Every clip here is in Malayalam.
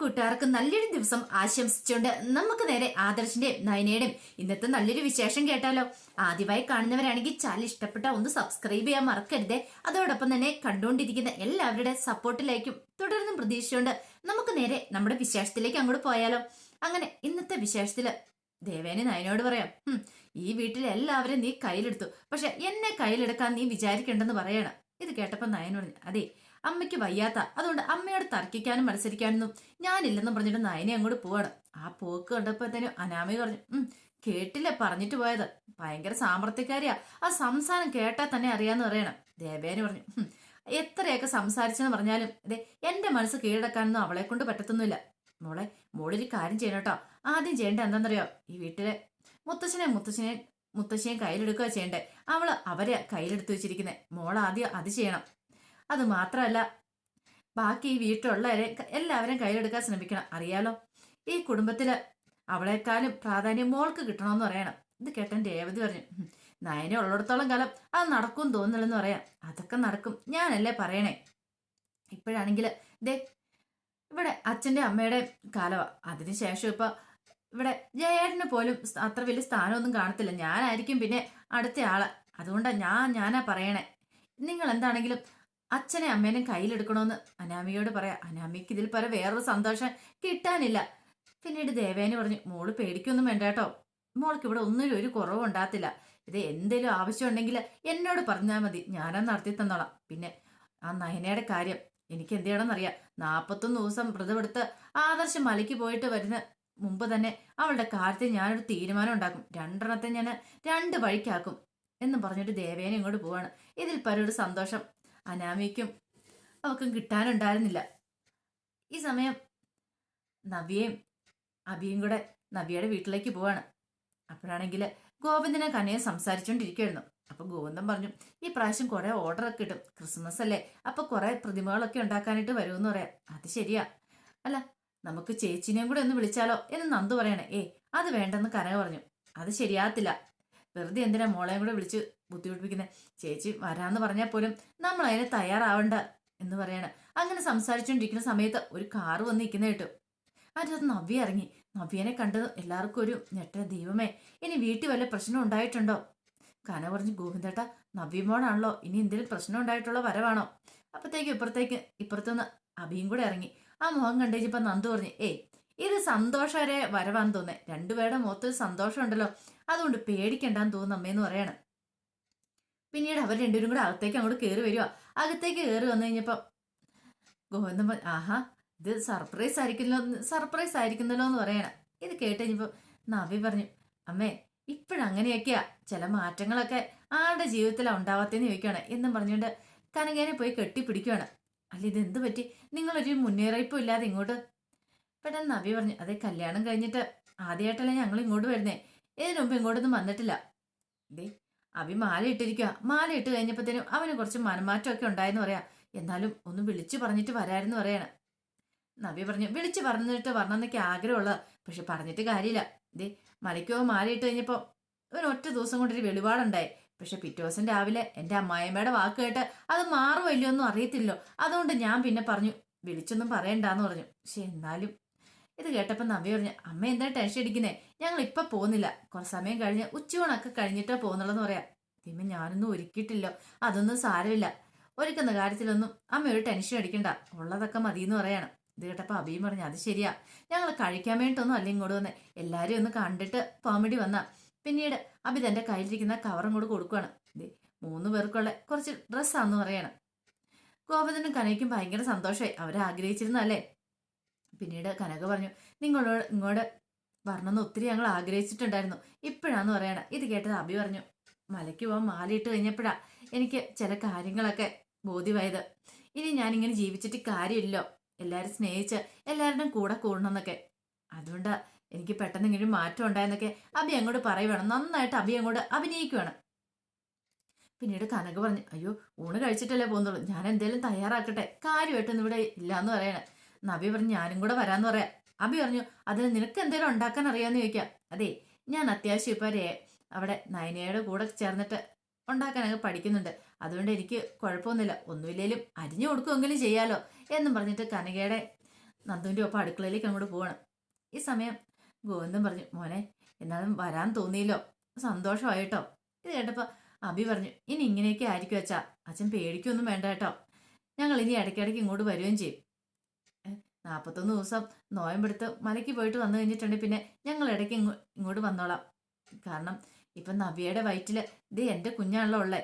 കൂട്ടുകാർക്ക് നല്ലൊരു ദിവസം ആശംസിച്ചുകൊണ്ട് നമുക്ക് നേരെ ആദർശിന്റെയും നയനയുടെയും ഇന്നത്തെ നല്ലൊരു വിശേഷം കേട്ടാലോ. ആദ്യമായി കാണുന്നവരാണെങ്കിൽ ചാനൽ ഇഷ്ടപ്പെട്ട ഒന്ന് സബ്സ്ക്രൈബ് ചെയ്യാൻ മറക്കരുതേ. അതോടൊപ്പം തന്നെ കണ്ടുകൊണ്ടിരിക്കുന്ന എല്ലാവരുടെ സപ്പോർട്ടിലേക്കും തുടർന്നും പ്രതീക്ഷിച്ചുകൊണ്ട് നമുക്ക് നേരെ നമ്മുടെ വിശേഷത്തിലേക്ക് അങ്ങോട്ട് പോയാലോ. അങ്ങനെ ഇന്നത്തെ വിശേഷത്തിൽ ദേവേനെ നയനോട് പറയാം ഈ വീട്ടിൽ എല്ലാവരും നീ കയ്യിലെടുത്തു. പക്ഷെ എന്നെ കയ്യിലെടുക്കാൻ നീ വിചാരിക്കണ്ടെന്ന് പറയണം. ഇത് കേട്ടപ്പോ നയൻ പറഞ്ഞു അതെ അമ്മയ്ക്ക് വയ്യാത്ത. അതുകൊണ്ട് അമ്മയോട് തർക്കിക്കാനും മത്സരിക്കാനൊന്നും ഞാനില്ലെന്ന് പറഞ്ഞിട്ട് നയനെ അങ്ങോട്ട് പോവാണ്. ആ പോക്ക് കണ്ടപ്പോ തന്നെ അനാമി പറഞ്ഞു ഉം കേട്ടില്ല പറഞ്ഞിട്ട് പോയത്? ഭയങ്കര സാമർത്ഥ്യക്കാരിയാ ആ സംസാരം കേട്ടാൽ തന്നെ അറിയാന്ന് പറയണം. ദേവേന് പറഞ്ഞു "ഹും, എത്രയൊക്കെ സംസാരിച്ചെന്ന് പറഞ്ഞാലും അതെ എന്റെ മനസ്സ് കീഴടക്കാനൊന്നും അവളെ കൊണ്ട് പറ്റത്തൊന്നുമില്ല. മോളെ മോളൊരു കാര്യം ചെയ്യണം ആദ്യം ചെയ്യേണ്ട എന്താണെന്നറിയോ? ഈ വീട്ടിലെ മുത്തശ്ശനെ മുത്തശ്ശനെ മുത്തശ്ശിയെ കയ്യിലെടുക്കുക ചെയ്യണ്ടേ അവൾ അവരെ കയ്യിലെടുത്ത് വെച്ചിരിക്കുന്നത് മോൾ ആദ്യം അത് ചെയ്യണം. അത് മാത്രമല്ല ബാക്കി ഈ വീട്ടിലുള്ളവരെ എല്ലാവരും കയ്യിലെടുക്കാൻ ശ്രമിക്കണം. അറിയാലോ? ഈ കുടുംബത്തിൽ അവളെക്കാളും പ്രാധാന്യം മോൾക്ക് കിട്ടണമെന്ന് പറയണം. ഇത് കേട്ടൻ രേവതി പറഞ്ഞു നയനെ ഉള്ളിടത്തോളം കാലം അത് നടക്കും തോന്നില്ലെന്ന് പറയാം. അതൊക്കെ നടക്കും. ഞാനല്ലേ പറയണേ? ഇപ്പോഴാണെങ്കിൽ ദേ ഇവിടെ അച്ഛന്റെ അമ്മയുടെ കാലമാ അതിനുശേഷം ഇപ്പൊ ഇവിടെ ജയേട്ടന് പോലും അത്ര വലിയ സ്ഥാനമൊന്നും കാണത്തില്ല. ഞാനായിരിക്കും പിന്നെ അടുത്ത ആൾ. അതുകൊണ്ടാ ഞാൻ ഞാനാ പറയണേ. നിങ്ങൾ എന്താണെങ്കിലും അച്ഛനെ അമ്മേനെ കയ്യിലെടുക്കണമെന്ന് അനാമിയോട് പറയാം. അനാമിക്ക് ഇതിൽ പല വേറൊരു സന്തോഷം കിട്ടാനില്ല. പിന്നീട് ദേവേനെ പറഞ്ഞു മോൾ പേടിക്കൊന്നും വേണ്ട കേട്ടോ. മോൾക്ക് ഇവിടെ ഒന്നിനും ഒരു കുറവും ഉണ്ടാകത്തില്ല. ഇത് എന്തേലും ആവശ്യമുണ്ടെങ്കിൽ എന്നോട് പറഞ്ഞാൽ മതി. ഞാനത് നടത്തി തന്നോളാം. പിന്നെ ആ നയനയുടെ കാര്യം എനിക്ക് എന്ത് ചെയ്യണമെന്നറിയാം. നാൽപ്പത്തൊന്ന് ദിവസം വ്രതമെടുത്ത് ആദർശം മലയ്ക്ക് പോയിട്ട് വരുന്ന മുമ്പ് തന്നെ അവളുടെ കാര്യത്തിൽ ഞാനൊരു തീരുമാനം ഉണ്ടാക്കും. രണ്ടെണ്ണത്തെ ഞാൻ രണ്ട് വഴിക്കാക്കും എന്ന് പറഞ്ഞിട്ട് ദേവേനെ ഇങ്ങോട്ട് പോവാണ്. ഇതിൽ പരൊരു സന്തോഷം അനാമിക്കും അവക്കും കിട്ടാനുണ്ടായിരുന്നില്ല. ഈ സമയം നവിയയും അബിയും കൂടെ നവിയുടെ വീട്ടിലേക്ക് പോവാണ്. അപ്പോഴാണെങ്കിൽ ഗോവിന്ദനെ കനയെ സംസാരിച്ചുകൊണ്ടിരിക്കുകയായിരുന്നു അപ്പൊ ഗോവിന്ദൻ പറഞ്ഞു ഈ പ്രാവശ്യം കുറെ ഓർഡറൊക്കെ കിട്ടും ക്രിസ്മസ് അല്ലേ? അപ്പൊ കുറെ പ്രതിമകളൊക്കെ ഉണ്ടാക്കാനായിട്ട് വരുമെന്ന് പറയാം. അത് ശരിയാ. അല്ല നമുക്ക് ചേച്ചിനെയും കൂടെ ഒന്ന് വിളിച്ചാലോ? എന്ന് നന്ദു പറയണേ. ഏ അത് വേണ്ടെന്ന് കനക പറഞ്ഞു. അത് ശരിയാകത്തില്ല. വെറുതെ എന്തിനാ മോളെയും കൂടെ വിളിച്ച് ബുദ്ധിമുട്ടിപ്പിക്കുന്നത് ചേച്ചി വരാന്ന് പറഞ്ഞാൽ പോലും നമ്മൾ അതിന് തയ്യാറാവണ്ട എന്ന് പറയാണ്. അങ്ങനെ സംസാരിച്ചുകൊണ്ടിരിക്കുന്ന സമയത്ത് ഒരു കാറ് വന്ന് നിൽക്കുന്ന കേട്ടു. അതിനകത്ത് നവ്യ ഇറങ്ങി. നവ്യനെ കണ്ടത് എല്ലാവർക്കും ഒരു ഞെട്ട ദൈവമേ ഇനി വീട്ടിൽ വല്ല പ്രശ്നം ഉണ്ടായിട്ടുണ്ടോ? കന പറഞ്ഞു ഗോവിന്ദേട്ട നവ്യമോടാണല്ലോ ഇനി എന്തെങ്കിലും പ്രശ്നം ഉണ്ടായിട്ടുള്ള വരവാണോ? അപ്പത്തേക്ക് ഇപ്പുറത്തേക്ക് ഇപ്പുറത്തുനിന്ന് അഭിയും കൂടെ ഇറങ്ങി. ആ മുഖം കണ്ടേച്ചപ്പോ നന്ദു പറഞ്ഞു ഏയ് ഇത് സന്തോഷകരെ വരവാന്ന് തോന്നേ രണ്ടുപേരുടെ മുഖത്തൊരു സന്തോഷമുണ്ടല്ലോ. അതുകൊണ്ട് പേടിക്കണ്ടാന്ന് തോന്നുന്നു അമ്മയെന്ന് പറയാണ്. പിന്നീട് അവർ രണ്ടുപേരും കൂടെ അകത്തേക്ക് അങ്ങോട്ട് കയറി വരിക. അകത്തേക്ക് കയറി വന്നു കഴിഞ്ഞപ്പം ഗോവിന്ദൻ ആഹാ ഇത് സർപ്രൈസ് ആയിരിക്കുന്നല്ലോ സർപ്രൈസ് ആയിരിക്കുന്നല്ലോ എന്ന് പറയണ. ഇത് കേട്ട് കഴിഞ്ഞപ്പോൾ നവി പറഞ്ഞു അമ്മേ ഇപ്പോഴങ്ങനെയൊക്കെയാ. ചില മാറ്റങ്ങളൊക്കെ ആളുടെ ജീവിതത്തിലാണ് ഉണ്ടാവാത്തേന്ന് ചോദിക്കുകയാണ്. എന്നും പറഞ്ഞുകൊണ്ട് കനകേനെ പോയി കെട്ടിപ്പിടിക്കുകയാണ്. അല്ല ഇത് എന്ത് പറ്റി? നിങ്ങളൊരു മുന്നേറിയിപ്പും ഇല്ലാതെ ഇങ്ങോട്ട്. പെട്ടെന്ന് നവി പറഞ്ഞു അതെ കല്യാണം കഴിഞ്ഞിട്ട് ആദ്യമായിട്ടല്ലേ ഞങ്ങൾ ഇങ്ങോട്ട് വരുന്നേ. ഇതിനു മുമ്പ് ഇങ്ങോട്ടൊന്നും വന്നിട്ടില്ല. ദേ അഭി മാല ഇട്ടിരിക്കുക മാല ഇട്ട് കഴിഞ്ഞപ്പോഴത്തേനും അവന് കുറച്ച് മനമാറ്റമൊക്കെ ഉണ്ടായെന്ന് പറയാം. എന്നാലും ഒന്ന് വിളിച്ചു പറഞ്ഞിട്ട് വരാമെന്ന് പറയാണ്. നബി പറഞ്ഞു വിളിച്ചു പറഞ്ഞിട്ട് വരണമെന്നൊക്കെ ആഗ്രഹമുള്ള പക്ഷെ പറഞ്ഞിട്ട് കാര്യമില്ല. ദേ മലയ്ക്കോ മാല ഇട്ട് കഴിഞ്ഞപ്പോൾ ഒരു ഒറ്റ ദിവസം കൊണ്ടൊരു വെളിപാടുണ്ടായി. പക്ഷെ പിറ്റേ ദിവസം രാവിലെ എന്റെ അമ്മായിമ്മയുടെ വാക്ക് കേട്ട് അത് മാറുമോ ഇല്ലയോ ഒന്നും അറിയത്തില്ലോ അതുകൊണ്ട് ഞാൻ പിന്നെ പറഞ്ഞു വിളിച്ചൊന്നും പറയണ്ടെന്ന് പറഞ്ഞു. പക്ഷെ എന്നാലും ഇത് കേട്ടപ്പോൾ നവ്യ പറഞ്ഞു അമ്മ എന്താ ടെൻഷൻ അടിക്കുന്നേ? ഞങ്ങൾ ഇപ്പൊ പോകുന്നില്ല. കുറച്ച് സമയം കഴിഞ്ഞ് ഉച്ചയൂണൊക്കെ കഴിഞ്ഞിട്ടാ പോകുന്നുള്ളെന്ന് പറയാം. തിമ്മ ഞാനൊന്നും ഒരുക്കിയിട്ടില്ലോ. അതൊന്നും സാരമില്ല. ഒരുക്കുന്ന കാര്യത്തിലൊന്നും അമ്മ ഒരു ടെൻഷൻ അടിക്കണ്ട. ഉള്ളതൊക്കെ മതി എന്ന് പറയാണ്. ഇത് കേട്ടപ്പോൾ അബിയും പറഞ്ഞു അത് ശരിയാ. ഞങ്ങൾ കഴിക്കാൻ വേണ്ടിയിട്ടൊന്നും അല്ല ഇങ്ങോട്ട് വന്നേ. എല്ലാവരെയും ഒന്ന് കണ്ടിട്ട് കോമഡി വന്ന. പിന്നീട് അബി തന്റെ കയ്യിലിരിക്കുന്ന കവറും കൂടെ കൊടുക്കുകയാണ് മൂന്ന് പേർക്കുള്ള കുറച്ച് ഡ്രസ്സാന്ന് പറയാണ്. ഗോവിന്ദനും കനയ്ക്കും ഭയങ്കര സന്തോഷമായി അവരെ ആഗ്രഹിച്ചിരുന്നല്ലേ പിന്നീട് കനക പറഞ്ഞു നിങ്ങളോട് ഇങ്ങോട്ട് വരണമെന്ന് ഒത്തിരി ഞങ്ങൾ ആഗ്രഹിച്ചിട്ടുണ്ടായിരുന്നു. ഇപ്പോഴാന്ന് പറയണ. ഇത് കേട്ടത് അബി പറഞ്ഞു മലയ്ക്ക് പോകാൻ മാലയിട്ട് കഴിഞ്ഞപ്പോഴാ എനിക്ക് ചില കാര്യങ്ങളൊക്കെ ബോധ്യമായത്. ഇനി ഞാനിങ്ങനെ ജീവിച്ചിട്ട് കാര്യമില്ലോ എല്ലാവരും സ്നേഹിച്ച് എല്ലാവരുടെയും കൂടെ കൂടണമെന്നൊക്കെ. അതുകൊണ്ടാ എനിക്ക് പെട്ടെന്ന് ഇങ്ങനെ മാറ്റം ഉണ്ടായെന്നൊക്കെ അബി അങ്ങോട്ട് പറയുവാണ്. നന്നായിട്ട് അബി അങ്ങോട്ട് അഭിനയിക്കുവാണ്. പിന്നീട് കനക പറഞ്ഞു അയ്യോ ഊണ് കഴിച്ചിട്ടല്ലേ പോകുന്നുള്ളൂ. ഞാൻ എന്തെങ്കിലും തയ്യാറാക്കട്ടെ. കാര്യമായിട്ടൊന്നും ഇവിടെ ഇല്ലാന്ന് പറയണേ. നബി പറഞ്ഞു ഞാനും കൂടെ വരാന്ന് പറയാ. അബി പറഞ്ഞു അതിന് നിനക്ക് എന്തേലും ഉണ്ടാക്കാൻ അറിയാന്ന് ചോദിക്കാം. അതെ ഞാൻ അത്യാവശ്യം ഇപ്പൊ അവിടെ നയനയുടെ കൂടെ ചേർന്നിട്ട് ഉണ്ടാക്കാനൊക്കെ പഠിക്കുന്നുണ്ട്. അതുകൊണ്ട് എനിക്ക് കുഴപ്പമൊന്നുമില്ല. ഒന്നുമില്ലേലും അരിഞ്ഞു കൊടുക്കുമെങ്കിലും ചെയ്യാലോ. എന്നും പറഞ്ഞിട്ട് കനകയുടെ നന്ദുവിന്റെ ഒപ്പം അടുക്കളയിലേക്ക് അങ്ങോട്ട് പോവണം. ഈ സമയം ഗോവിന്ദൻ പറഞ്ഞു മോനെ എന്നാലും വരാൻ തോന്നിയില്ലോ. സന്തോഷമായിട്ടോ ഇത് കേട്ടപ്പോൾ അബി പറഞ്ഞു ഇനി ഇങ്ങനെയൊക്കെ ആയിരിക്കും അച്ഛാ. അച്ഛൻ പേടിക്കൊന്നും വേണ്ട കേട്ടോ. ഞങ്ങൾ ഇനി ഇടയ്ക്കിടയ്ക്ക് ഇങ്ങോട്ട് വരികയും ചെയ്യും. നാൽപ്പത്തൊന്ന് ദിവസം നോയമ്പെടുത്ത് മലയ്ക്ക് പോയിട്ട് വന്നു കഴിഞ്ഞിട്ടുണ്ടെങ്കിൽ പിന്നെ ഞങ്ങൾ ഇടയ്ക്ക് ഇങ്ങോട്ട് വന്നോളാം. കാരണം ഇപ്പം നവ്യയുടെ വയറ്റിൽ ഇത് എന്റെ കുഞ്ഞാണല്ലോ ഉള്ളത്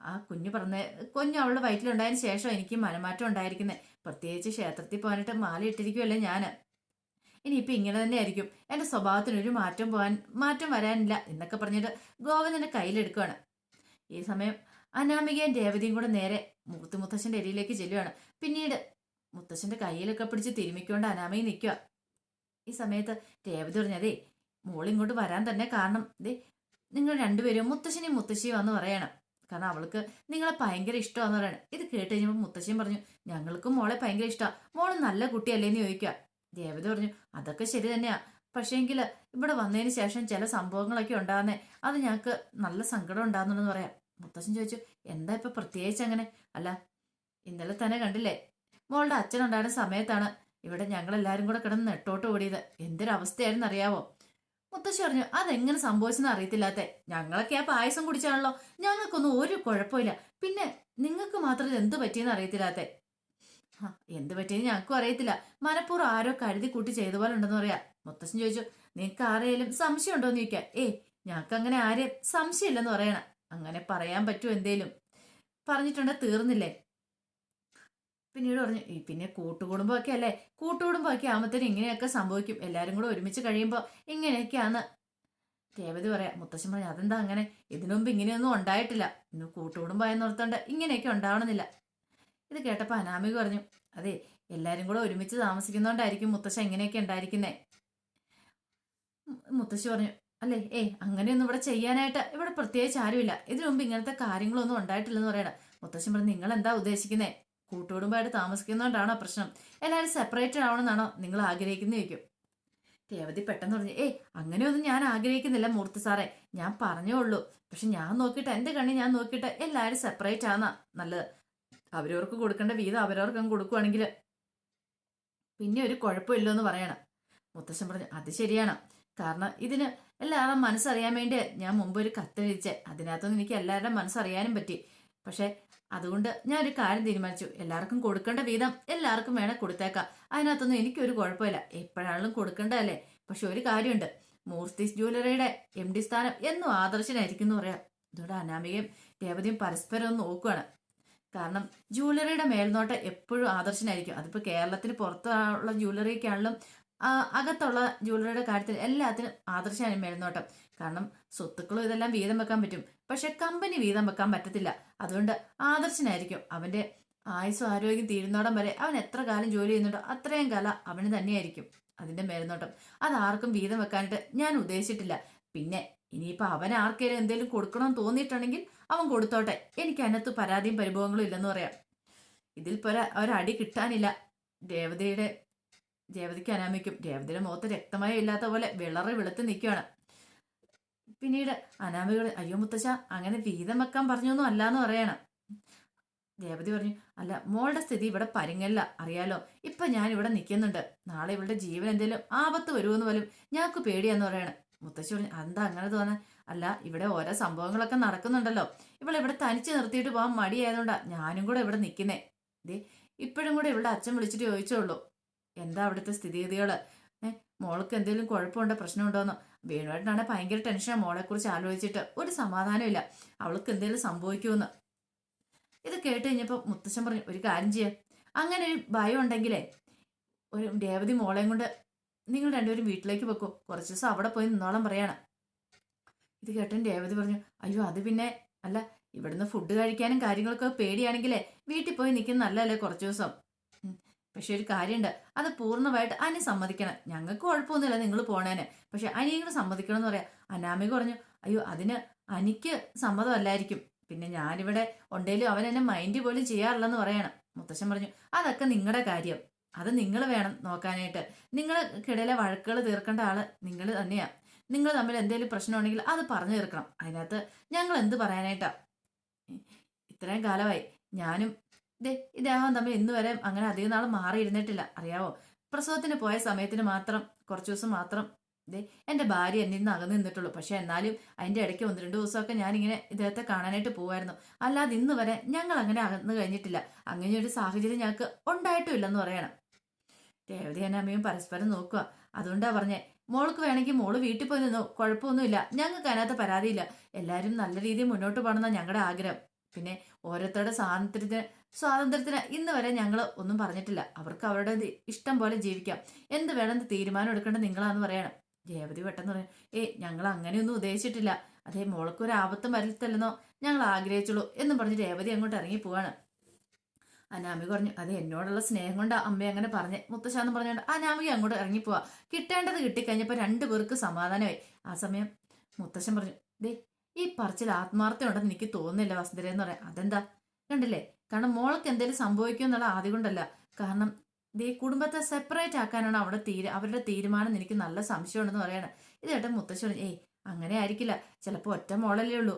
ആ കുഞ്ഞ് പറഞ്ഞ കുഞ്ഞ് അവളുടെ വയറ്റിലുണ്ടായതിന് ശേഷം എനിക്ക് മനമാറ്റം ഉണ്ടായിരിക്കുന്നത് പ്രത്യേകിച്ച് ക്ഷേത്രത്തിൽ പോകാനായിട്ട് മാല ഇട്ടിരിക്കുമല്ലേ ഞാൻ ഇനിയിപ്പോൾ ഇങ്ങനെ തന്നെ ആയിരിക്കും. എന്റെ സ്വഭാവത്തിനൊരു മാറ്റം പോകാൻ മാറ്റം വരാനില്ല എന്നൊക്കെ പറഞ്ഞിട്ട് ഗോവിന്ദന്റെ കയ്യിലെടുക്കുകയാണ് ഈ സമയം അനാമികയും രേവതിയും കൂടെ നേരെ മൂത്ത് മുത്തശ്ശന്റെ അരിയിലേക്ക് ചെല്ലുകയാണ് പിന്നീട് മുത്തശ്ശന്റെ കയ്യിലൊക്കെ പിടിച്ച് തിരുമിക്കൊണ്ട് അനാമയും നിൽക്കുക ഈ സമയത്ത് രേവതി പറഞ്ഞതേ മോളിങ്ങോട്ട് വരാൻ തന്നെ കാരണം ദേ നിങ്ങൾ രണ്ടുപേരും മുത്തശ്ശനെയും മുത്തശ്ശിയും വന്ന് പറയണം. കാരണം അവൾക്ക് നിങ്ങളെ ഭയങ്കര ഇഷ്ടമാന്ന് പറയണം. ഇത് കേട്ട് കഴിഞ്ഞപ്പോൾ മുത്തശ്ശിയും പറഞ്ഞു ഞങ്ങൾക്കും മോളെ ഭയങ്കര ഇഷ്ടമാണ് മോൾ നല്ല കുട്ടിയല്ലേന്ന് ചോദിക്കുക ദേവത പറഞ്ഞു അതൊക്കെ ശരി തന്നെയാ. പക്ഷേങ്കിൽ ഇവിടെ വന്നതിന് ശേഷം ചില സംഭവങ്ങളൊക്കെ ഉണ്ടാകുന്നേ അത് ഞങ്ങൾക്ക് നല്ല സങ്കടം ഉണ്ടാകുന്നുണ്ടെന്ന് പറയാം. മുത്തശ്ശൻ ചോദിച്ചു എന്താ ഇപ്പൊ പ്രത്യേകിച്ച് അങ്ങനെ? അല്ല ഇന്നലെ തന്നെ കണ്ടില്ലേ മോളുടെ അച്ഛനുണ്ടായിരുന്ന സമയത്താണ് ഇവിടെ ഞങ്ങളെല്ലാരും കൂടെ കിടന്ന് നെട്ടോട്ട് ഓടിയത്. എന്തൊരവസ്ഥയായിരുന്നു അറിയാവോ മുത്തശ്ശി പറഞ്ഞു അതെങ്ങനെ സംഭവിച്ചെന്ന് അറിയത്തില്ലാത്ത. ഞങ്ങളൊക്കെ ആ പായസം കുടിച്ചാണല്ലോ. ഞങ്ങൾക്കൊന്നും ഒരു കുഴപ്പമില്ല. പിന്നെ നിങ്ങൾക്ക് മാത്രം എന്ത് പറ്റിയെന്ന് അറിയത്തില്ലാത്ത. എന്ത് പറ്റിയെന്ന് ഞങ്ങൾക്കും അറിയത്തില്ല. മനപ്പൂർവം ആരോ കരുതി കൂട്ടി ചെയ്ത പോലെ ഉണ്ടെന്ന് പറയാ. മുത്തശ്ശൻ ചോദിച്ചു നിങ്ങൾക്ക് ആരെയും സംശയം ഉണ്ടോ എന്ന് ചോദിക്കാം. ഏ ഞങ്ങൾക്ക് അങ്ങനെ ആരെയും സംശയമില്ലെന്ന് പറയണം. അങ്ങനെ പറയാൻ പറ്റുമോ എന്തേലും? പറഞ്ഞിട്ടുണ്ടെ തീർന്നില്ലേ? പിന്നീട് പറഞ്ഞു "ഈ പിന്നെ കൂട്ടുകുടുംബമൊക്കെ അല്ലേ? കൂട്ടുകുടുംബമൊക്കെ ആകുമ്പോഴത്തേനും ഇങ്ങനെയൊക്കെ സംഭവിക്കും. എല്ലാവരും കൂടെ ഒരുമിച്ച് കഴിയുമ്പോൾ ഇങ്ങനെയൊക്കെയാണ് രേവതി പറയാം മുത്തശ്ശൻ പറഞ്ഞു അതെന്താ അങ്ങനെ? ഇതിനു മുമ്പ് ഇങ്ങനെയൊന്നും ഉണ്ടായിട്ടില്ല. ഇന്ന് കൂട്ടുകുടുംബമായെന്ന് ഓർത്തോണ്ട് ഇങ്ങനെയൊക്കെ ഉണ്ടാവണമെന്നില്ല. ഇത് കേട്ടപ്പോൾ അനാമിക പറഞ്ഞു അതെ എല്ലാവരും കൂടെ ഒരുമിച്ച് താമസിക്കുന്നോണ്ടായിരിക്കും മുത്തശ്ശ ഇങ്ങനെയൊക്കെ ഉണ്ടായിരിക്കുന്നേ. മുത്തശ്ശി പറഞ്ഞു അല്ലേ ഏ അങ്ങനെയൊന്നും ഇവിടെ ചെയ്യാനായിട്ട് ഇവിടെ പ്രത്യേകിച്ച് ആരുമില്ല. ഇതിനു മുമ്പ് ഇങ്ങനത്തെ കാര്യങ്ങളൊന്നും ഉണ്ടായിട്ടില്ലെന്ന് പറയണം. മുത്തശ്ശൻ പറഞ്ഞു നിങ്ങൾ എന്താ ഉദ്ദേശിക്കുന്നേ? കൂട്ടുകുടുംബമായിട്ട് താമസിക്കുന്നതുകൊണ്ടാണോ പ്രശ്നം? എല്ലാവരും സെപ്പറേറ്റഡ് ആവണമെന്നാണോ നിങ്ങൾ ആഗ്രഹിക്കുന്നത് ചോദിക്കും. രേവതി പെട്ടെന്ന് പറഞ്ഞു ഏയ് അങ്ങനെയൊന്നും ഞാൻ ആഗ്രഹിക്കുന്നില്ല മൂർത്തി സാറേ. ഞാൻ പറഞ്ഞേ ഉള്ളൂ. പക്ഷെ ഞാൻ നോക്കിയിട്ട് എന്റെ കണ്ണി ഞാൻ നോക്കിയിട്ട് എല്ലാവരും സെപ്പറേറ്റ് ആവുന്ന നല്ലത്. അവരവർക്ക് കൊടുക്കേണ്ട വീതം അവരവർക്കും കൊടുക്കുവാണെങ്കിൽ പിന്നെ ഒരു കുഴപ്പമില്ലെന്ന് പറയണം. മുത്തശ്ശൻ പറഞ്ഞു അത് ശരിയാണ്. കാരണം ഇതിന് എല്ലാവരും മനസ്സറിയാൻ വേണ്ടി ഞാൻ മുമ്പ് ഒരു കത്തെഴുതിച്ചേ. അതിനകത്തുനിന്ന് എനിക്ക് എല്ലാവരുടെ മനസ്സറിയാനും പറ്റി. പക്ഷെ അതുകൊണ്ട് ഞാൻ ഒരു കാര്യം തീരുമാനിച്ചു. എല്ലാവർക്കും കൊടുക്കേണ്ട വീതം എല്ലാവർക്കും വേണേൽ കൊടുത്തേക്കാം. അതിനകത്തൊന്നും എനിക്കൊരു കുഴപ്പമില്ല. എപ്പോഴാണെങ്കിലും കൊടുക്കേണ്ടതല്ലേ? പക്ഷെ ഒരു കാര്യമുണ്ട്. മൂർത്തിസ് ജ്വല്ലറിയുടെ എം ഡി സ്ഥാനം എന്നും ആദർശനായിരിക്കും എന്ന് പറയാം. ഇതോടെ അനാമികയും രേവതിയും പരസ്പരം നോക്കുകയാണ് കാരണം ജ്വല്ലറിയുടെ മേൽനോട്ടം എപ്പോഴും ആദർശനായിരിക്കും. അതിപ്പോൾ കേരളത്തിന് പുറത്തുള്ള ജ്വല്ലറിക്കാണെങ്കിലും അകത്തുള്ള ജ്വല്ലറിയുടെ കാര്യത്തിൽ എല്ലാത്തിനും ആദർശമാണ് മേൽനോട്ടം. കാരണം സ്വത്തുക്കളും ഇതെല്ലാം വീതം വെക്കാൻ പറ്റും. പക്ഷെ കമ്പനി വീതം വെക്കാൻ പറ്റത്തില്ല. അതുകൊണ്ട് ആദർശനായിരിക്കും. അവന്റെ ആയുസ്സും ആരോഗ്യം തീരുന്നോടം വരെ അവൻ എത്ര കാലം ജോലി ചെയ്യുന്നുണ്ടോ അത്രയും കാലം അവന് തന്നെയായിരിക്കും അതിന്റെ മേൽനോട്ടം. അത് ആർക്കും വീതം വെക്കാനായിട്ട് ഞാൻ ഉദ്ദേശിച്ചിട്ടില്ല. പിന്നെ ഇനിയിപ്പോ അവൻ ആർക്കെങ്കിലും എന്തെങ്കിലും കൊടുക്കണമെന്ന് തോന്നിയിട്ടുണ്ടെങ്കിൽ അവൻ കൊടുത്തോട്ടെ. എനിക്ക് അതിനകത്ത് പരാതിയും പരിഭവങ്ങളും ഇല്ലെന്ന് പറയാം. ഇതിൽ പോലെ ഒരടി കിട്ടാനില്ല. രേവതിയുടെ രേവതിക്ക് അനാമിക്കും. രേവതിയുടെ മുഖത്ത് രക്തമയം ഇല്ലാത്ത പോലെ വിളറി വെളുത്ത് നിൽക്കുകയാണ്. പിന്നീട് അനാമികൾ അയ്യോ മുത്തശ്ശ അങ്ങനെ വീതം വെക്കാൻ പറഞ്ഞൊന്നും അല്ലാന്ന് പറയണം. രേവതി പറഞ്ഞു അല്ല മോളുടെ സ്ഥിതി ഇവിടെ പരിങ്ങല്ല അറിയാലോ? ഇപ്പൊ ഞാൻ ഇവിടെ നിൽക്കുന്നുണ്ട്. നാളെ ഇവളുടെ ജീവൻ എന്തെങ്കിലും ആപത്ത് വരുമെന്ന് പോലും ഞങ്ങൾക്ക് പേടിയാന്ന് പറയണം. മുത്തശ്ശി പറഞ്ഞു എന്താ അങ്ങനെ തോന്നാൻ അല്ല ഇവിടെ ഓരോ സംഭവങ്ങളൊക്കെ നടക്കുന്നുണ്ടല്ലോ. ഇവൾ ഇവിടെ തനിച്ച് നിർത്തിയിട്ട് പോകാൻ മടിയായതുകൊണ്ടാ ഞാനും കൂടെ ഇവിടെ നിൽക്കുന്നേ. ദേ ഇപ്പോഴും കൂടെ ഇവളുടെ അച്ഛൻ വിളിച്ചിട്ട് ചോദിച്ചോളൂ എന്താ അവിടുത്തെ സ്ഥിതിഗതികൾ? ഏഹ് മോൾക്ക് എന്തെങ്കിലും കുഴപ്പമുണ്ടോ? പ്രശ്നമുണ്ടോന്നോ? വേണുവായിട്ടാണ് ഭയങ്കര ടെൻഷനാണ് മോളെക്കുറിച്ച് ആലോചിച്ചിട്ട് ഒരു സമാധാനമില്ല അവൾക്ക് എന്തെങ്കിലും സംഭവിക്കുമെന്ന് ഇത് കേട്ട് കഴിഞ്ഞപ്പോൾ മുത്തശ്ശൻ പറഞ്ഞു ഒരു കാര്യം ചെയ്യാം. അങ്ങനെ ഒരു ഭയം ഉണ്ടെങ്കിലേ ഒരു രേവതി മോളെയും കൊണ്ട് നിങ്ങൾ രണ്ടുപേരും വീട്ടിലേക്ക് വെക്കൂ കുറച്ച് ദിവസം അവിടെ പോയി നിന്നോളം പറയാണ്. ഇത് കേട്ടൻ രേവതി പറഞ്ഞു അയ്യോ അത് പിന്നെ അല്ല ഇവിടുന്ന് ഫുഡ് കഴിക്കാനും കാര്യങ്ങളൊക്കെ പേടിയാണെങ്കിലേ വീട്ടിൽ പോയി നിൽക്കുന്ന നല്ലതല്ലേ കുറച്ച് ദിവസം. പക്ഷെ ഒരു കാര്യമുണ്ട് അത് പൂർണമായിട്ട് അനി സമ്മതിക്കണം. ഞങ്ങൾക്ക് കുഴപ്പമൊന്നുമില്ല നിങ്ങൾ പോണേന്. പക്ഷെ അനിയും സമ്മതിക്കണം എന്ന് പറയാം. അനാമി പറഞ്ഞു അയ്യോ അതിന് അനിക്ക് സമ്മതമല്ലായിരിക്കും. പിന്നെ ഞാനിവിടെ ഉണ്ടേലും അവൻ എന്നെ മൈൻഡ് പോലും ചെയ്യാറില്ലെന്ന് പറയണം. മുത്തശ്ശൻ പറഞ്ഞു അതൊക്കെ നിങ്ങളുടെ കാര്യം. അത് നിങ്ങൾ വേണം നോക്കാനായിട്ട്. നിങ്ങൾ നിങ്ങൾക്കിടയിലെ വഴക്കുകൾ തീർക്കേണ്ട ആൾ നിങ്ങൾ തന്നെയാ. നിങ്ങൾ തമ്മിൽ എന്തെങ്കിലും പ്രശ്നമുണ്ടെങ്കിൽ അത് പറഞ്ഞു തീർക്കണം. അതിനകത്ത് ഞങ്ങൾ എന്ത് പറയാനായിട്ടാ? ഇത്രയും കാലമായി. ഞാനും ദേ ഇദ്ദേഹം തമ്മിൽ ഇന്ന് വരെ അങ്ങനെ അധികം നാൾ മാറിയിരുന്നിട്ടില്ല. അറിയാവോ? പ്രസവത്തിന് പോയ സമയത്തിന് മാത്രം കുറച്ചു ദിവസം മാത്രം ദേ എന്റെ ഭാര്യ എന്നിൽ നിന്ന് അകന്നു നിന്നിട്ടുള്ളൂ. പക്ഷെ എന്നാലും അതിന്റെ ഇടയ്ക്ക് ഒന്ന് രണ്ട് ദിവസമൊക്കെ ഞാനിങ്ങനെ ഇദ്ദേഹത്തെ കാണാനായിട്ട് പോകുമായിരുന്നു അല്ലാതെ ഇന്ന് വരെ ഞങ്ങൾ അങ്ങനെ അകന്നു കഴിഞ്ഞിട്ടില്ല. അങ്ങനെ ഒരു സാഹചര്യം ഞങ്ങൾക്ക് ഉണ്ടായിട്ടും ഇല്ലെന്ന് പറയണം. രേവതി എന്നെ അമ്മയും പരസ്പരം നോക്കുക. അതുകൊണ്ടാ പറഞ്ഞേ മോൾക്ക് വേണമെങ്കിൽ മോൾ വീട്ടിൽ പോയി നിന്നു? കുഴപ്പമൊന്നുമില്ല. ഞങ്ങൾക്ക് അതിനകത്ത് പരാതിയില്ല. എല്ലാവരും നല്ല രീതിയിൽ മുന്നോട്ട് പോകണമെന്നാണ് ഞങ്ങളുടെ ആഗ്രഹം. പിന്നെ ഓരോരുത്തരുടെ സ്വാതന്ത്ര്യത്തിന് സ്വാതന്ത്ര്യത്തിന് ഇന്ന് വരെ ഞങ്ങൾ ഒന്നും പറഞ്ഞിട്ടില്ല. അവർക്ക് അവരുടെ ഇഷ്ടം പോലെ ജീവിക്കാം. എന്ത് വേണമെന്ന് തീരുമാനം എടുക്കേണ്ടത് നിങ്ങളാന്ന് പറയണം. രേവതി പെട്ടെന്ന് പറയും ഏ ഞങ്ങൾ അങ്ങനെയൊന്നും ഉദ്ദേശിച്ചിട്ടില്ല. അതേ മോൾക്ക് ഒരു ആപത്തും വരത്തല്ലെന്നോ? ഞങ്ങൾ ആഗ്രഹിച്ചുള്ളൂ എന്നും പറഞ്ഞ് രേവതി അങ്ങോട്ട് ഇറങ്ങി പോവാണ്. അനാമിക പറഞ്ഞു അത് എന്നോടുള്ള സ്നേഹം കൊണ്ട് അമ്മ അങ്ങനെ പറഞ്ഞ്. മുത്തശ്ശാന്ന് പറഞ്ഞുകൊണ്ട് അനാമിക അങ്ങോട്ട് ഇറങ്ങിപ്പോവാ കിട്ടേണ്ടത് കിട്ടിക്കഴിഞ്ഞപ്പോൾ രണ്ടു പേർക്ക് സമാധാനമായി. ആ സമയം മുത്തശ്ശൻ പറഞ്ഞു ദേ ഈ പറച്ചിൽ ആത്മാർത്ഥമുണ്ടെന്ന് എനിക്ക് തോന്നുന്നില്ല വസുന്ധര എന്ന് പറയാം അതെന്താ? കണ്ടില്ലേ? കാരണം മോൾക്ക് എന്തെങ്കിലും സംഭവിക്കും എന്നുള്ള ആദ്യം കൊണ്ടല്ല. കാരണം ദേ കുടുംബത്തെ സെപ്പറേറ്റ് ആക്കാനാണ് അവിടെ തീര അവരുടെ തീരുമാനം എനിക്ക് നല്ല സംശയമുണ്ടെന്ന് പറയണം. ഇത് കേട്ട മുത്തശ്ശി പറഞ്ഞു ഏയ് അങ്ങനെ ആയിരിക്കില്ല. ചിലപ്പോൾ ഒറ്റ മോളല്ലേ ഉള്ളൂ.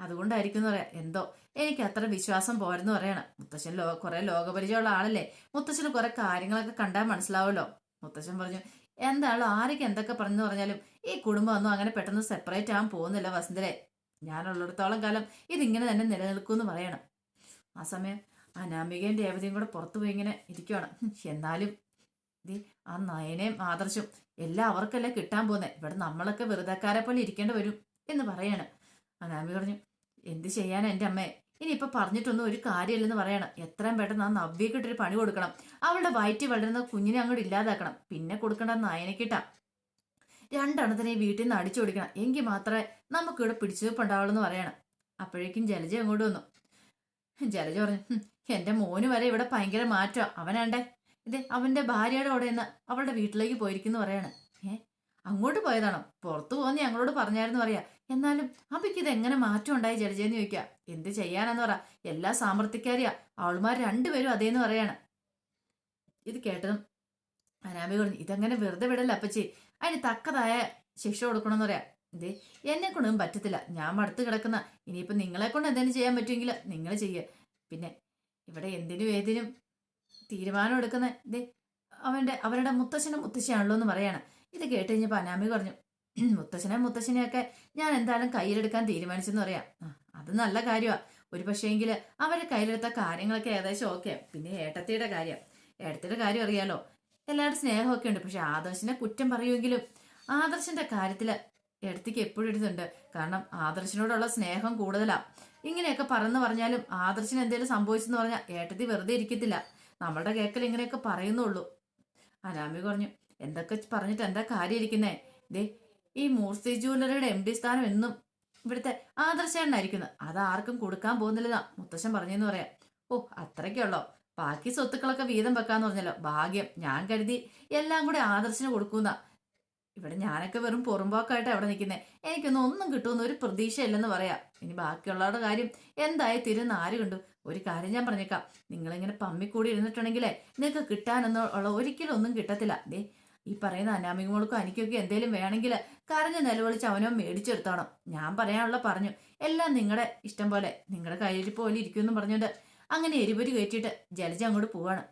അതുകൊണ്ടായിരിക്കും എന്ന് പറയാം. എന്തോ? എനിക്ക് അത്ര വിശ്വാസം പോരെന്ന് പറയണം. മുത്തശ്ശൻ ലോ കുറെ ലോകപരിചയമുള്ള ആളല്ലേ? മുത്തശ്ശന് കുറെ കാര്യങ്ങളൊക്കെ കണ്ടാൽ മനസ്സിലാവുമല്ലോ. മുത്തശ്ശൻ പറഞ്ഞു എന്താണോ ആരൊക്കെ എന്തൊക്കെ പറഞ്ഞു പറഞ്ഞാലും ഈ കുടുംബമൊന്നും അങ്ങനെ പെട്ടെന്ന് സെപ്പറേറ്റ് ആകാൻ പോകുന്നില്ല വസന്തരെ. ഞാനുള്ളിടത്തോളം കാലം ഇതിങ്ങനെ തന്നെ നിലനിൽക്കും എന്ന് പറയണം. ആ സമയം അനാമികയും രേവതിയും കൂടെ പുറത്തു പോയി ഇങ്ങനെ ഇരിക്കുവാണ്. എന്നാലും ദേ, ആ നയനയും ആദർശം എല്ലാം അവർക്കല്ലേ കിട്ടാൻ പോകുന്നത് ഇവിടെ നമ്മളൊക്കെ വെറുതെക്കാരെ പോലെ ഇരിക്കേണ്ടി വരും എന്ന് പറയാണ്. അനാമി പറഞ്ഞു എന്ത് ചെയ്യാനാ എന്റെ അമ്മേ? ഇനിയിപ്പൊ പറഞ്ഞിട്ടൊന്നും ഒരു കാര്യമില്ലെന്ന് പറയണം. എത്രയും പെട്ടെന്ന് ആ നവ്യക്കിട്ടൊരു പണി കൊടുക്കണം. അവളുടെ വയറ്റി വളരുന്ന കുഞ്ഞിനെ അങ്ങോട്ട് ഇല്ലാതാക്കണം. പിന്നെ കൊടുക്കേണ്ട നായനക്കിട്ട രണ്ടെണ്ണത്തിനെ വീട്ടിൽ നിന്ന് അടിച്ചു കൊടുക്കണം എങ്കിൽ മാത്രമേ നമുക്കിവിടെ പിടിച്ചു വെപ്പുണ്ടാവുള്ളൂ എന്ന് പറയണം. അപ്പോഴേക്കും ജലജ അങ്ങോട്ട് വന്നു. ജലജ പറഞ്ഞു എന്റെ മോന് വരെ ഇവിടെ ഭയങ്കര മാറ്റമാണ് അവനാണ്ടേ ഇത് അവന്റെ ഭാര്യയുടെ കൂടെ നിന്ന് അവളുടെ വീട്ടിലേക്ക് പോയിരിക്കുന്നു പറയാണ്. ഏ അങ്ങോട്ട് പോയതാണ്. പുറത്തു പോകുന്ന ഞങ്ങളോട് പറഞ്ഞായിരുന്നു പറയാ. എന്നാലും അപ്പയ്ക്ക് ഇത് എങ്ങനെ മാറ്റം ഉണ്ടായി ജലജയെന്ന് ചോദിക്കുക എന്ത് ചെയ്യാനെന്ന് പറ. എല്ലാ സാമ്പത്തികാരിയാ അവളുമാർ രണ്ടുപേരും അതേന്ന് പറയാണ്. ഇത് കേട്ടതും അനാമി പറഞ്ഞു ഇതങ്ങനെ വെറുതെ വിടല്ല അപ്പച്ചി. അതിന് തക്കതായ ശിക്ഷ കൊടുക്കണമെന്ന് പറയാം. ഇതേ എന്നെ കൊണ്ടൊന്നും പറ്റത്തില്ല. ഞാൻ മടുത്ത് കിടക്കുന്ന. ഇനിയിപ്പോ നിങ്ങളെ കൊണ്ട് എന്തെങ്കിലും ചെയ്യാൻ പറ്റുമെങ്കിൽ നിങ്ങൾ ചെയ്യുക പിന്നെ ഇവിടെ എന്തിനും ഏതിനും തീരുമാനം എടുക്കുന്ന ഇതേ അവന്റെ അവരുടെ മുത്തശ്ശനും മുത്തശ്ശിയാണല്ലോ എന്ന് പറയാണ്. ഇത് കേട്ട് കഴിഞ്ഞപ്പോൾ അനാമി പറഞ്ഞു മുത്തശ്ശനെ മുത്തശ്ശനെയൊക്കെ ഞാൻ എന്തായാലും കയ്യിലെടുക്കാൻ തീരുമാനിച്ചെന്ന് പറയാം. അത് നല്ല കാര്യമാണ് ഒരു പക്ഷേങ്കിൽ അവരെ കയ്യിലെടുത്ത കാര്യങ്ങളൊക്കെ ഏകദേശം ഓക്കെ. പിന്നെ ഏട്ടത്തിയുടെ കാര്യം. ഏട്ടത്തിയുടെ കാര്യം അറിയാലോ. എല്ലാവരുടെ സ്നേഹമൊക്കെ ഉണ്ട്. പക്ഷെ ആദർശിനെ കുറ്റം പറയുമെങ്കിലും ആദർശിന്റെ കാര്യത്തിൽ എടുത്തിക്ക് എപ്പോഴും ഇടുന്നുണ്ട് കാരണം ആദർശിനോടുള്ള സ്നേഹം കൂടുതലാ. ഇങ്ങനെയൊക്കെ പറന്ന് പറഞ്ഞാലും ആദർശിന് എന്തെങ്കിലും സംഭവിച്ചെന്ന് പറഞ്ഞാൽ ഏട്ടത്തി വെറുതെ ഇരിക്കത്തില്ല. നമ്മളുടെ കേക്കൽ ഇങ്ങനെയൊക്കെ പറയുന്നുള്ളൂ. അനാമി പറഞ്ഞു എന്തൊക്കെ പറഞ്ഞിട്ട് എന്താ കാര്യം ഇരിക്കുന്നേ ദേ ഈ മൂർത്തി ജ്വല്ലറിയുടെ എം ഡി സ്ഥാനം എന്നും ഇവിടുത്തെ ആദർശേണ്ണായിരിക്കുന്നത് അത് ആർക്കും കൊടുക്കാൻ പോകുന്നില്ലതാ. മുത്തശ്ശൻ പറഞ്ഞെന്ന് പറയാം. ഓ അത്രയ്ക്കുള്ളോ? ബാക്കി സ്വത്തുക്കളൊക്കെ വീതം വെക്കാന്ന് പറഞ്ഞല്ലോ. ഭാഗ്യം. ഞാൻ കരുതി എല്ലാം കൂടി ആദർശിന് കൊടുക്കുന്ന. ഇവിടെ ഞാനൊക്കെ വെറും പുറമ്പോക്കായിട്ട് അവിടെ നിൽക്കുന്നത് എനിക്കൊന്നും ഒന്നും കിട്ടുമെന്ന് ഒരു പ്രതീക്ഷയില്ലെന്ന് പറയാം. ഇനി ബാക്കിയുള്ളവരുടെ കാര്യം എന്തായി തിരുന്ന് ആര് കണ്ടു? ഒരു കാര്യം ഞാൻ പറഞ്ഞേക്കാം. നിങ്ങളിങ്ങനെ പമ്മിക്കൂടി ഇരുന്നിട്ടുണ്ടെങ്കിലേ നിങ്ങൾക്ക് കിട്ടാനൊന്നും ഉള്ള ഒരിക്കലും ഒന്നും കിട്ടത്തില്ല. ദേ ഈ പറയുന്ന അനാമിക മോൾക്കും എനിക്കൊക്കെ എന്തേലും വേണമെങ്കിൽ കരഞ്ഞ് നിലവിളിച്ച് അവനോ മേടിച്ചെടുത്തോണം. ഞാൻ പറയാനുള്ള പറഞ്ഞു. എല്ലാം നിങ്ങളുടെ ഇഷ്ടം പോലെ. നിങ്ങളുടെ കയ്യിൽ പോലെ എന്ന് പറഞ്ഞുകൊണ്ട് അങ്ങനെ എരിപൊരി കയറ്റിയിട്ട് ജലജ അങ്ങോട്ട് പോവാണ്.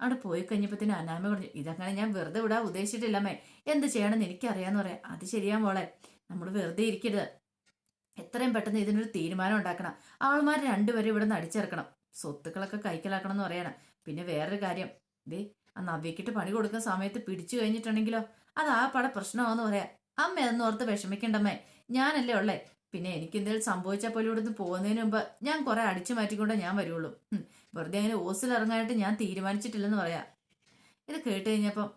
അവിടെ പോയി കഴിഞ്ഞപ്പോഴത്തേന് അനാമ പറഞ്ഞു ഇതങ്ങനെ ഞാൻ വെറുതെ വിടാൻ ഉദ്ദേശിച്ചിട്ടില്ലമ്മേ. എന്ത് ചെയ്യണമെന്ന് എനിക്കറിയാന്ന് പറയാം. അത് ശരിയാ മോളെ. നമ്മൾ വെറുതെ ഇരിക്കരുത്. എത്രയും പെട്ടെന്ന് ഇതിനൊരു തീരുമാനം ഉണ്ടാക്കണം. ആൾമാർ രണ്ടുപേരും ഇവിടെ നിന്ന് അടിച്ചിറക്കണം സ്വത്തുക്കളൊക്കെ കൈക്കലാക്കണം എന്ന് പറയണം. പിന്നെ വേറൊരു കാര്യം. ദേ ആ നവ്യക്കിട്ട് പണി കൊടുക്കുന്ന സമയത്ത് പിടിച്ചു കഴിഞ്ഞിട്ടുണ്ടെങ്കിലോ? അത് ആ പട പ്രശ്നമാന്ന് പറയാം. അമ്മ അതൊന്നും ഓർത്ത് വിഷമിക്കണ്ടമ്മേ. ഞാനല്ലേ ഉള്ളേ. പിന്നെ എനിക്ക് എന്തെങ്കിലും സംഭവിച്ചാൽ പോലും ഇവിടുന്ന് പോകുന്നതിന് മുമ്പ് ഞാൻ കുറെ അടിച്ചു മാറ്റിക്കൊണ്ടേ ഞാൻ വരുള്ളൂ. വെറുതെ അങ്ങനെ ഓസിൽ ഇറങ്ങാനായിട്ട് ഞാൻ തീരുമാനിച്ചിട്ടില്ലെന്ന് പറയാ. ഇത് കേട്ട് കഴിഞ്ഞപ്പം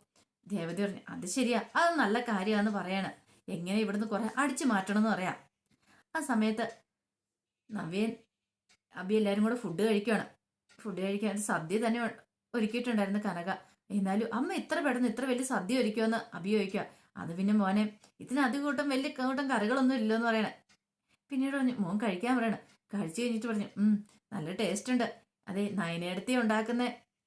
ദേവതി പറഞ്ഞു അത് ശരിയാ. അത് നല്ല കാര്യമാന്ന് പറയാണ്. എങ്ങനെ ഇവിടുന്ന് കുറെ അടിച്ചു മാറ്റണം എന്ന് പറയാം. ആ സമയത്ത് നവ്യൻ അബി എല്ലാവരും കൂടെ ഫുഡ് കഴിക്കുകയാണ് ഫുഡ് കഴിക്കാൻ സദ്യ തന്നെ ഒരുക്കിയിട്ടുണ്ടായിരുന്നു കനക. എന്നാലും അമ്മ ഇത്ര പെട്ടെന്ന് ഇത്ര വലിയ സദ്യ ഒരുക്കുമെന്ന് അഭിയോഗിക്കുക അത് പിന്നെ മോനെ ഇതിന് അധികം കൂട്ടം വലിയ കൂട്ടം കറികളൊന്നും ഇല്ലെന്ന് പറയണേ. പിന്നീട് പറഞ്ഞു മോൻ കഴിക്കാൻ പറയണേ. കഴിച്ചു കഴിഞ്ഞിട്ട് പറഞ്ഞു ഉം നല്ല ടേസ്റ്റ് ഉണ്ട്. അതെ നയനേടത്തി ഉണ്ടാക്കുന്ന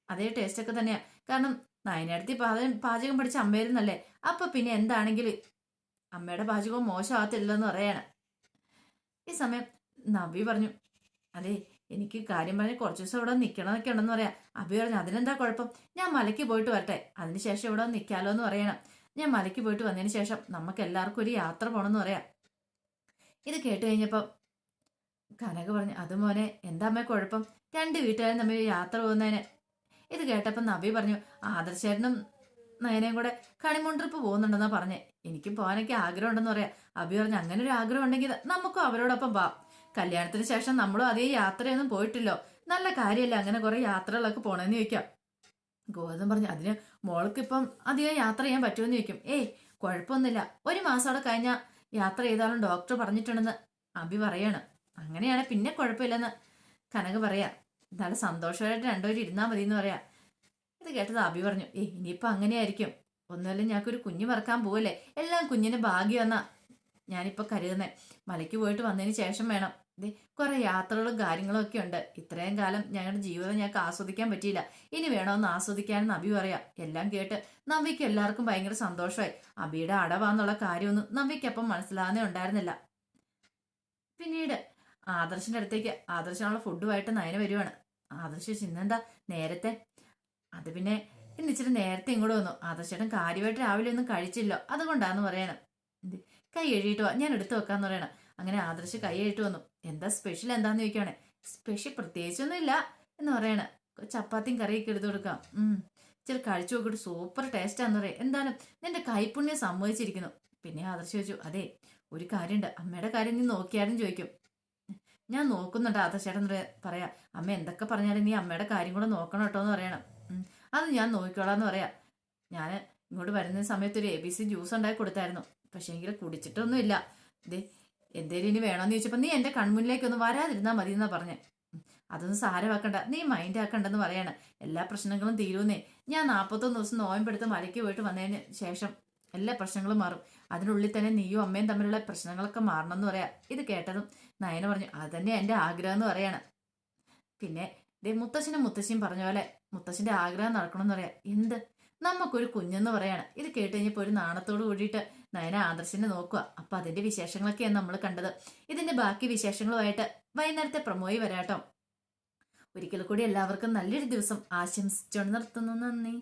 അതേ ടേസ്റ്റ് ഒക്കെ തന്നെയാ. കാരണം നയനേടത്തി പാചകം പാചകം പഠിച്ച അമ്മയിരുന്നല്ലേ അപ്പൊ പിന്നെ എന്താണെങ്കിലും അമ്മയുടെ പാചകവും മോശമാകത്തില്ലെന്ന് പറയാണ്. ഈ സമയം നബി പറഞ്ഞു അതെ എനിക്ക് കാര്യം പറഞ്ഞ് കുറച്ച് ദിവസം ഇവിടെ നിൽക്കണമെന്നൊക്കെ ഉണ്ടെന്ന് പറയാം. അഭി പറഞ്ഞു അതിനെന്താ കുഴപ്പം? ഞാൻ മലയ്ക്ക് പോയിട്ട് വരട്ടെ. അതിനുശേഷം ഇവിടെ നിൽക്കാലോ എന്ന് പറയണം. ഞാൻ മലയ്ക്ക് പോയിട്ട് വന്നതിന് ശേഷം നമുക്ക് എല്ലാവർക്കും ഒരു യാത്ര പോകണമെന്ന് പറയാം. ഇത് കേട്ട് കഴിഞ്ഞപ്പം കനക പറഞ്ഞു അത് മോനെ എന്താ അമ്മ കുഴപ്പം? രണ്ട് വീട്ടുകാരും തമ്മിൽ യാത്ര പോകുന്നതിന്. ഇത് കേട്ടപ്പം നബി പറഞ്ഞു ആദർശേട്ടനും നയനയും കൂടെ കണിമൂൺ ട്രിപ്പ് പോകുന്നുണ്ടെന്നാ പറഞ്ഞേ. എനിക്കും പോകാനൊക്കെ ആഗ്രഹം ഉണ്ടെന്ന് പറയാം. അബി പറഞ്ഞു അങ്ങനെ ഒരു ആഗ്രഹം ഉണ്ടെങ്കിൽ നമുക്കും അവരോടൊപ്പം പോവാം. കല്യാണത്തിന് ശേഷം നമ്മളും അതേ യാത്രയൊന്നും പോയിട്ടില്ലോ. നല്ല കാര്യമല്ല അങ്ങനെ കുറെ യാത്രകളൊക്കെ പോണെന്ന് ചോദിക്കാം. ഗോതം പറഞ്ഞു അതിന് മോൾക്ക് ഇപ്പം അധികം യാത്ര ചെയ്യാൻ പറ്റുമെന്ന് ചോദിക്കും. ഏയ് കുഴപ്പമൊന്നുമില്ല. ഒരു മാസം അവിടെ കഴിഞ്ഞാൽ യാത്ര ചെയ്താലും ഡോക്ടർ പറഞ്ഞിട്ടുണ്ടെന്ന് അഭി പറയാണ്. അങ്ങനെയാണ് പിന്നെ കുഴപ്പമില്ലെന്ന് കനക പറയാ. നല്ല സന്തോഷമായിട്ട് രണ്ടുപേരും ഇരുന്നാൽ മതി എന്ന് പറയാ. ഇത് കേട്ടത് അഭി പറഞ്ഞു. ഏയ് ഇനിയിപ്പോൾ അങ്ങനെയായിരിക്കും. ഒന്നുമല്ല ഞങ്ങൾക്കൊരു കുഞ്ഞ് പറക്കാൻ പോവല്ലേ? എല്ലാം കുഞ്ഞിന് ഭാഗ്യമെന്നാ. ഞാനിപ്പോൾ കരുതുന്നത് മലയ്ക്ക് പോയിട്ട് വന്നതിന് ശേഷം വേണം. കുറെ യാത്രകളും കാര്യങ്ങളും ഒക്കെ ഉണ്ട്. ഇത്രയും കാലം ഞങ്ങളുടെ ജീവിതം ഞങ്ങൾക്ക് ആസ്വദിക്കാൻ പറ്റിയില്ല. ഇനി വേണമെന്ന് ആസ്വദിക്കാനെന്ന് അബി പറയാം. എല്ലാം കേട്ട് നവ്യക്ക് എല്ലാവർക്കും ഭയങ്കര സന്തോഷമായി അബിയുടെ അടവാന്നുള്ള കാര്യമൊന്നും നവ്യക്കപ്പം മനസ്സിലാകുന്നേ ഉണ്ടായിരുന്നില്ല. പിന്നീട് ആദർശിന്റെ അടുത്തേക്ക് ആദർശനുള്ള ഫുഡുമായിട്ട് നയന വരുവാണ്. ആദർശ് ചിന്നെന്താ നേരത്തെ? അത് പിന്നെ ഇന്ന് ഇച്ചിരി നേരത്തെ ഇങ്ങോട്ട് വന്നു. ആദർശേട്ടൻ കാര്യമായിട്ട് രാവിലെ ഒന്നും കഴിച്ചില്ലോ. അതുകൊണ്ടാന്ന് പറയണം. കൈ എഴുതിയിട്ട് വാ. ഞാൻ എടുത്തു വെക്കാന്ന് പറയണം. അങ്ങനെ ആദർശ് കൈ എഴുതിട്ട് വന്നു. എന്താ സ്പെഷ്യൽ എന്താന്ന് ചോദിക്കുകയാണെ സ്പെഷ്യൽ പ്രത്യേകിച്ചൊന്നും ഇല്ല എന്ന് പറയണ. ചപ്പാത്തിയും കറിയൊക്കെ എടുത്തു കൊടുക്കാം. ഇച്ചിരി കഴിച്ചു നോക്കിയിട്ട് സൂപ്പർ ടേസ്റ്റാന്ന് പറയാം. എന്തായാലും നിന്റെ കൈപ്പുണ്യം സമ്മതിച്ചിരിക്കുന്നു. പിന്നെ ആദർശ് ചോദിച്ചു അതെ ഒരു കാര്യമുണ്ട് അമ്മയുടെ കാര്യം നീ നോക്കിയാലും ചോദിക്കും. ഞാൻ നോക്കുന്നുണ്ട് ആദർശേട്ടൻ പറയാ അമ്മ എന്തൊക്കെ പറഞ്ഞാലും നീ അമ്മയുടെ കാര്യം കൂടെ നോക്കണം കേട്ടോ എന്ന് പറയണം. അത് ഞാൻ നോക്കിക്കോളാന്ന് പറയാ. ഞാൻ ഇങ്ങോട്ട് വരുന്ന സമയത്ത് ഒരു എ ബി സി ജ്യൂസ് ഉണ്ടാക്കി കൊടുത്തായിരുന്നു. പക്ഷേ എങ്കിൽ കുടിച്ചിട്ടൊന്നുമില്ല. ഇത് എന്തേലും ഇനി വേണമെന്ന് ചോദിച്ചപ്പോൾ നീ എന്റെ കൺമുന്നിലേക്ക് ഒന്ന് വരാതിരുന്നാൽ മതി എന്നാ പറഞ്ഞേ. ഉം, അതൊന്നും സാരമാക്കണ്ട. നീ മൈൻഡ് ആക്കണ്ടെന്ന് പറയാണ്. എല്ലാ പ്രശ്നങ്ങളും തീരുന്നേ ഞാൻ നാൽപ്പത്തൊന്ന് ദിവസം നോയമ്പെടുത്ത് മലയ്ക്ക് പോയിട്ട് വന്നതിന് ശേഷം എല്ലാ പ്രശ്നങ്ങളും മാറും. അതിനുള്ളിൽ തന്നെ നീയും അമ്മയും തമ്മിലുള്ള പ്രശ്നങ്ങളൊക്കെ മാറണം എന്ന് പറയാ. ഇത് കേട്ടതും നയന പറഞ്ഞു അത് തന്നെ എന്റെ ആഗ്രഹം എന്ന് പറയാണ്. പിന്നെ ദേ മുത്തശ്ശനും മുത്തശ്ശിയും പറഞ്ഞ പോലെ മുത്തശ്ശന്റെ ആഗ്രഹം നടക്കണം എന്ന് പറയാം. എന്ത്? നമുക്കൊരു കുഞ്ഞെന്ന് പറയാണ്. ഇത് കേട്ട് ഒരു നാണത്തോട് കൂടിയിട്ട് നയന ആദർശനെ നോക്കുക. അപ്പൊ അതിന്റെ വിശേഷങ്ങളൊക്കെയാണ് നമ്മൾ കണ്ടത്. ഇതിന്റെ ബാക്കി വിശേഷങ്ങളുമായിട്ട് വൈകുന്നേരത്തെ പ്രമോയി വരാട്ടോ. ഒരിക്കൽ കൂടി എല്ലാവർക്കും നല്ലൊരു ദിവസം ആശംസിച്ചുകൊണ്ട് നിർത്തുന്നു. നന്ദി.